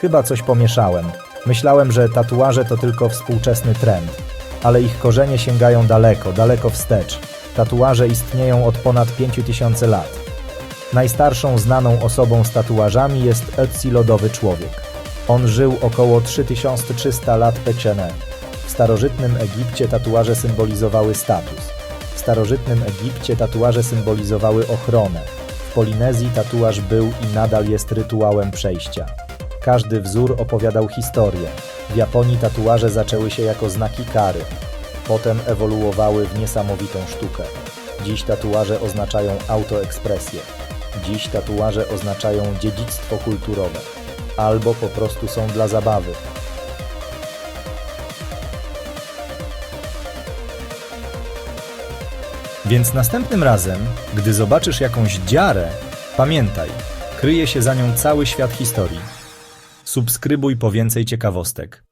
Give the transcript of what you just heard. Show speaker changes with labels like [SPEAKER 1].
[SPEAKER 1] Chyba coś pomieszałem. Myślałem, że tatuaże to tylko współczesny trend, ale ich korzenie sięgają daleko, daleko wstecz. Tatuaże istnieją od ponad 5000 lat. Najstarszą znaną osobą z tatuażami jest Ötzi Lodowy Człowiek. On żył około 3300 lat PCN. W starożytnym Egipcie tatuaże symbolizowały status. W starożytnym Egipcie tatuaże symbolizowały ochronę. W Polinezji tatuaż był i nadal jest rytuałem przejścia. Każdy wzór opowiadał historię. W Japonii tatuaże zaczęły się jako znaki kary. Potem ewoluowały w niesamowitą sztukę. Dziś tatuaże oznaczają autoekspresję. Dziś tatuaże oznaczają dziedzictwo kulturowe. Albo po prostu są dla zabawy. Więc następnym razem, gdy zobaczysz jakąś dziarę, pamiętaj, kryje się za nią cały świat historii. Subskrybuj po więcej ciekawostek.